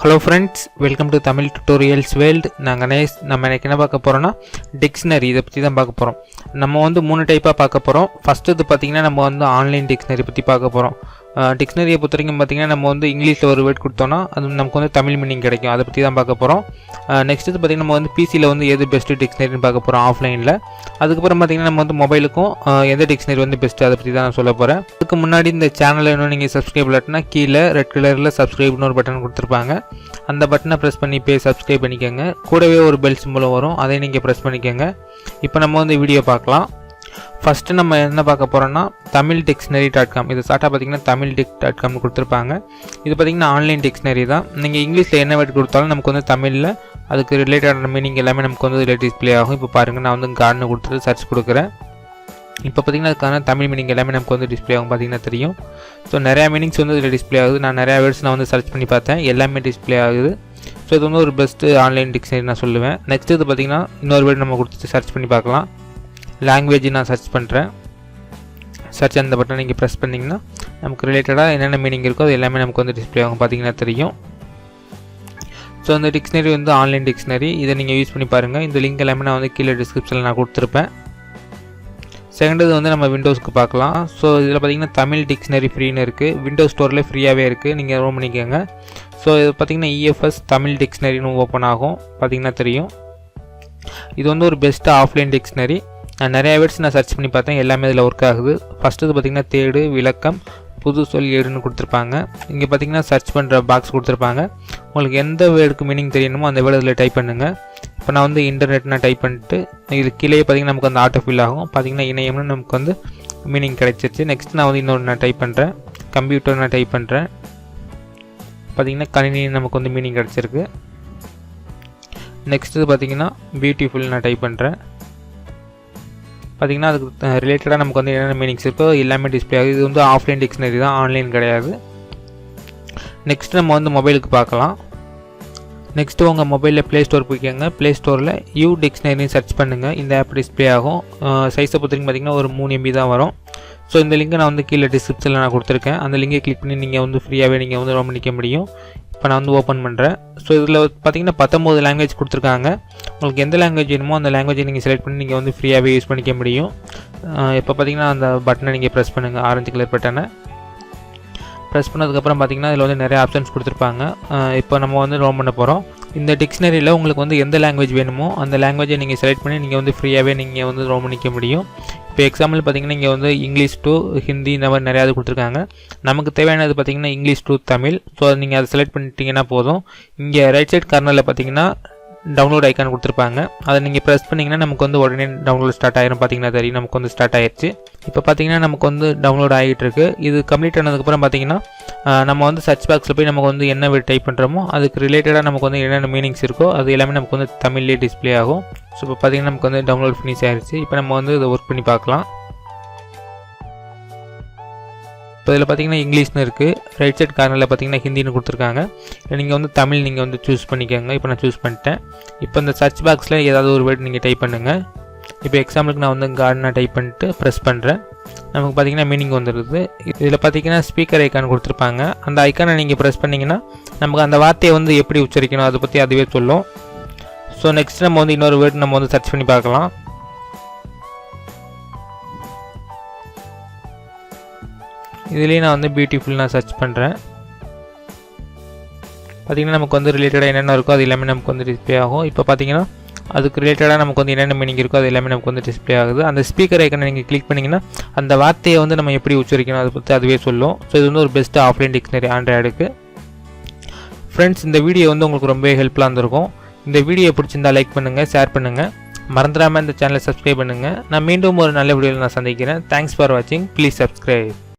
Hello friends welcome to Tamil tutorials world நாங்கள் நேஸ் நம்ம எனக்கு என்ன பார்க்க போகிறோம்னா டிக்ஷனரி இதை பற்றி தான் பார்க்க போகிறோம் நம்ம வந்து மூணு டைப்பாக பார்க்க போகிறோம் ஃபஸ்ட்டு இது பார்த்திங்கன்னா நம்ம வந்து ஆன்லைன் டிக்ஷனரி பற்றி பார்க்க போகிறோம் டிக்ஷனரியை பொறுத்த வரைக்கும் பார்த்திங்கன்னா நம்ம வந்து இங்கிலீஷில் ஒரு வேர்ட் கொடுத்தோன்னா அது நமக்கு வந்து தமிழ் மீனிங் கிடைக்கும். அதை பற்றி தான் பார்க்க போகிறோம் நெக்ஸ்ட் இது பார்த்திங்கன்னா நம்ம வந்து பிசியில் வந்து எது பெஸ்ட்டு டிக்ஷனரின்னு பார்க்க போகிறோம் ஆஃப்லைனில் அதுக்கப்புறம் பார்த்திங்கன்னா நம்ம வந்து மொபைலுக்கும் எந்த டிக்ஷனரி வந்து பெஸ்ட்டு அதை பற்றி தான் நான் சொல்ல போகிறேன் அதுக்கு முன்னாடி இந்த சேனலை இன்னும் நீங்கள் சப்ஸ்கிரைப் இல்லாட்டினா கீழே ரெட் கலரில் சப்ஸ்கிரைப்னு ஒரு பட்டன் கொடுத்துருப்பாங்க. அந்த பட்டனை ப்ரெஸ் பண்ணி போய் சப்ஸ்கிரைப் பண்ணிக்கோங்க. கூடவே ஒரு பெல் மூலம் வரும். அதை நீங்கள் ப்ரெஸ் பண்ணிக்கோங்க. இப்போ நம்ம வந்து வீடியோ பார்க்கலாம். ஃபஸ்ட்டு நம்ம என்ன பார்க்க போகிறோம்னா தமிழ் டிக்ஷனரி டாட் காம் இது ஸ்டார்ட்டாக பார்த்தீங்கன்னா தமிழ் டிக் டாட் காம்னு கொடுத்துருப்பாங்க. இது பார்த்தீங்கன்னா ஆன்லைன் டிக்ஷனரி தான். நீங்கள் இங்கிலீஷில் என்ன வேர்ட் கொடுத்தாலும் நமக்கு வந்து தமிழில் அதுக்கு ரிலேட்டடான மீனிங் எல்லாமே நமக்கு வந்து இதில் டிஸ்பிளே ஆகும். இப்போ பாருங்கள் நான் வந்து கார்டு கொடுத்துட்டு சர்ச் கொடுக்குறேன். இப்போ பார்த்தீங்கன்னா அதுக்கான தமிழ் மீனிங் எல்லாமே நமக்கு வந்து டிஸ்ப்ளே ஆகும் பார்த்தீங்கன்னா தெரியும். ஸோ நிறையா மீனிங்ஸ் வந்து இதில் டிஸ்பிளே ஆகுது. நான் நிறையா வேர்ட்ஸ் நான் வந்து சர்ச் பண்ணி பார்த்தேன். எல்லாமே டிஸ்ப்ளே ஆகுது. ஸோ இது வந்து ஒரு பெஸ்ட்டு ஆன்லைன் டிக்ஷனரி நான் சொல்லுவேன். நெக்ஸ்ட் இது பார்த்தீங்கன்னா இன்னொரு வேர்டு நம்ம கொடுத்துட்டு சர்ச் பண்ணி பார்க்கலாம். லாங்குவேஜ் நான் சர்ச் பண்ணுறேன் சர்ச் அந்த பட்டன் நீங்கள் ப்ரெஸ் பண்ணிங்கன்னா நமக்கு ரிலேட்டடாக என்னென்ன மீனிங் இருக்கோ அது எல்லாமே நமக்கு வந்து டிஸ்ப்ளே ஆகும். பார்த்தீங்கன்னா தெரியும். ஸோ அந்த டிக்ஷனரி வந்து ஆன்லைன் டிக்ஷனரி இதை நீங்கள் யூஸ் பண்ணி பாருங்கள் இந்த லிங்க் எல்லாமே நான் வந்து கீழே டிஸ்கிரிப்ஷனில் நான் கொடுத்துருப்பேன். செகண்ட் இது வந்து நம்ம விண்டோஸ்க்கு பார்க்கலாம். ஸோ இதில் பார்த்தீங்கன்னா தமிழ் டிக்ஷனரி ஃப்ரீன்னு இருக்குது விண்டோஸ் ஸ்டோரில் ஃப்ரீயாகவே இருக்குது நீங்கள் ரோம் பண்ணிக்கோங்க. ஸோ இது பார்த்தீங்கன்னா இஎஃப்எஸ் தமிழ் டிக்ஷனரின்னு ஓப்பன் ஆகும். பார்த்தீங்கன்னா தெரியும். இது வந்து ஒரு பெஸ்ட்டு ஆஃப்லைன் டிக்ஷனரி நான் நிறைய வேர்ட்ஸ் நான் சர்ச் பண்ணி பார்த்தேன். எல்லாமே இதில் ஒர்க் ஆகுது. ஃபஸ்ட்டு பார்த்திங்கன்னா தேடு விளக்கம் புது சொல் ஏடுன்னு கொடுத்துருப்பாங்க. இங்கே பார்த்தீங்கன்னா சர்ச் பண்ணுற பாக்ஸ் கொடுத்துருப்பாங்க. உங்களுக்கு எந்த வேர்டுக்கு மீனிங் தெரியணுமோ அந்த வேர்டு இதில் டைப் பண்ணுங்கள் இப்போ நான் வந்து இன்டர்நெட் நான் டைப் பண்ணிட்டு இது கீழே பார்த்தீங்கன்னா நமக்கு வந்து ஆட்டோ ஃபில் ஆகும். பார்த்திங்கன்னா இணையம்னு நமக்கு வந்து மீனிங் கிடைச்சிருச்சு. நெக்ஸ்ட் நான் வந்து இன்னொரு நான் டைப் பண்ணுறேன் கம்ப்யூட்டர் நான் டைப் பண்ணுறேன் பார்த்திங்கன்னா கணினி நமக்கு வந்து மீனிங் கிடச்சிருக்கு. நெக்ஸ்ட்டு பார்த்தீங்கன்னா பியூட்டிஃபுல் நான் டைப் பண்ணுறேன் பார்த்தீங்கன்னா அதுக்கு ரிலேட்டடாக நமக்கு வந்து என்னென்ன மீனிங்ஸ் இருக்கோ எல்லாமே டிஸ்ப்ளே ஆகுது இது வந்து ஆஃப்லைன் டிக்ஷனரி தான் ஆன்லைன் கிடையாது. நெக்ஸ்ட் நம்ம வந்து மொபைலுக்கு பார்க்கலாம். நெக்ஸ்ட்டு உங்கள் மொபைலில் ப்ளே ஸ்டோர் போய்க்கோங்க. ப்ளே ஸ்டோரில் யூ டிக்ஷனரின்னு சர்ச் பண்ணுங்கள் இந்த ஆப் டிஸ்ப்ளே ஆகும். சைஸை பொறுத்தவரைக்கும் பார்த்தீங்கன்னா ஒரு மூணு எம்பி தான் வரும். ஸோ இந்த லிங்கை நான் வந்து கீழே டிஸ்கிரிப்ஷனில் நான் கொடுத்துருக்கேன். அந்த லிங்கை கிளிக் பண்ணி நீங்கள் வந்து ஃப்ரீயாகவே நீங்கள் வந்து ரொம்ப நிற்க முடியும். இப்போ நான் வந்து ஓப்பன் பண்ணுறேன் ஸோ இதில் பார்த்தீங்கன்னா பத்தொம்போது லாங்குவேஜ் கொடுத்துருக்காங்க. உங்களுக்கு எந்த லாங்குவேஜ் வேணுமோ அந்த லாங்குவேஜை நீங்கள் செலக்ட் பண்ணி நீங்கள் வந்து ஃப்ரீயாகவே யூஸ் பண்ணிக்க முடியும். இப்போ பார்த்தீங்கன்னா அந்த பட்டனை நீங்கள் ப்ரெஸ் பண்ணுங்கள் ஆரஞ்சு கலர் பட்டனை ப்ரெஸ் பண்ணதுக்கப்புறம் பார்த்தீங்கன்னா இதில் வந்து நிறைய ஆப்ஷன்ஸ் கொடுத்துருப்பாங்க. இப்போ நம்ம வந்து ரோம் பண்ண போகிறோம் இந்த டிக்ஷனரியில் உங்களுக்கு வந்து எந்த லாங்குவேஜ் வேணுமோ அந்த லாங்குவேஜை நீங்கள் செலக்ட் பண்ணி நீங்கள் வந்து ஃப்ரீயாகவே நீங்கள் வந்து ரோம் பண்ணிக்க முடியும். இப்போ எக்ஸாம்பிள் பார்த்தீங்கன்னா இங்கே வந்து இங்கிலீஷ் டு ஹிந்தி இந்த மாதிரி நிறையா இது கொடுத்துருக்காங்க. நமக்கு தேவையானது பார்த்தீங்கன்னா இங்கிலீஷ் டு தமிழ். ஸோ நீங்கள் அதை செலக்ட் பண்ணிட்டீங்கன்னா போதும். இங்கே ரைட் சைட் கார்னரில் பார்த்தீங்கன்னா டவுன்லோட் ஐக்கான் கொடுத்துருப்பாங்க. அதை நீங்கள் ப்ரெஸ் பண்ணிங்கன்னா நமக்கு வந்து உடனே டவுன்லோட் ஸ்டார்ட் ஆயிரும். பார்த்தீங்கன்னா தெரியும். நமக்கு வந்து ஸ்டார்ட் ஆயிடுச்சு இப்போ பார்த்தீங்கன்னா நமக்கு வந்து டவுன்லோட் ஆகிட்டு இருக்கு. இது கம்ப்ளீட் ஆனதுக்கப்புறம் பார்த்தீங்கன்னா நம்ம வந்து சர்ச் பாக்ஸில் போய் நமக்கு வந்து என்ன டைப் பண்ணுறோமோ அதுக்கு ரிலேட்டடாக நமக்கு வந்து என்னென்ன மீனிங்ஸ் இருக்கோ அது எல்லாமே நமக்கு வந்து தமிழ்லேயே டிஸ்ப்ளே ஆகும். ஸோ இப்போ பார்த்தீங்கன்னா நமக்கு வந்து டவுன்லோட் ஃபினிஷ் ஆகிடுச்சு இப்போ நம்ம வந்து இதை ஒர்க் பண்ணி பார்க்கலாம். இப்போ இதில் பார்த்தீங்கன்னா இங்கிலீஷ்னு இருக்குது ரைட் சைட் கார்னரில் பார்த்தீங்கன்னா ஹிந்தின்னு கொடுத்துருக்காங்க. நீங்கள் வந்து தமிழ் நீங்கள் வந்து சூஸ் பண்ணிக்கோங்க. இப்போ நான் சூஸ் பண்ணிட்டேன். இப்போ இந்த சர்ச் பாக்ஸில் ஏதாவது ஒரு வேர்டு நீங்கள் டைப் பண்ணுங்கள் இப்போ எக்ஸாம்பிளுக்கு நான் வந்து கார்டனாக டைப் பண்ணிட்டு ப்ரெஸ் பண்ணுறேன் நமக்கு பார்த்தீங்கன்னா மீனிங் வந்துடுது இதில் பார்த்தீங்கன்னா ஸ்பீக்கர் ஐக்கான் கொடுத்துருப்பாங்க. அந்த ஐக்கானை நீங்கள் ப்ரெஸ் பண்ணிங்கன்னா நமக்கு அந்த வார்த்தையை வந்து எப்படி உச்சரிக்கணும் அதை பற்றி அதுவே சொல்லும். ஸோ நெக்ஸ்ட் நம்ம வந்து இன்னொரு வேர்டு நம்ம வந்து சர்ச் பண்ணி பார்க்கலாம். இதுலேயும் நான் வந்து பியூட்டிஃபுல் நான் சர்ச் பண்ணுறேன் பார்த்தீங்கன்னா நமக்கு வந்து ரிலேட்டடாக என்னென்ன இருக்கோ அது எல்லாமே நமக்கு வந்து டிஸ்பிளே ஆகும். இப்போ பார்த்தீங்கன்னா அதுக்கு ரிலேட்டடாக நமக்கு வந்து என்னென்ன மீனிங் இருக்கோ அது எல்லாமே நமக்கு வந்து டிஸ்ப்ளே ஆகுது. அந்த ஸ்பீக்கர் ஐக்கனை நீங்கள் கிளிக் பண்ணிங்கன்னா அந்த வார்த்தையை வந்து நம்ம எப்படி உச்சரிக்கணும் அதை பற்றி அதுவே சொல்லும். ஸோ இது வந்து ஒரு பெஸ்ட்டு ஆஃப்லைன் டிக்ஷனரி ஆண்ட்ராய்டுக்கு ஃப்ரெண்ட்ஸ் இந்த வீடியோ வந்து உங்களுக்கு ரொம்பவே ஹெல்ப்ஃபுல்லாக இருந்திருக்கும். இந்த வீடியோ பிடிச்சிருந்தா லைக் பண்ணுங்கள் ஷேர் பண்ணுங்கள் மறந்துடாமல் இந்த சேனலை சப்ஸ்கிரைப் பண்ணுங்கள் நான் மீண்டும் ஒரு நல்ல வீடியோவில் நான் சந்திக்கிறேன். தேங்க்ஸ் ஃபார் வாட்சிங் ப்ளீஸ் சப்ஸ்கிரைப்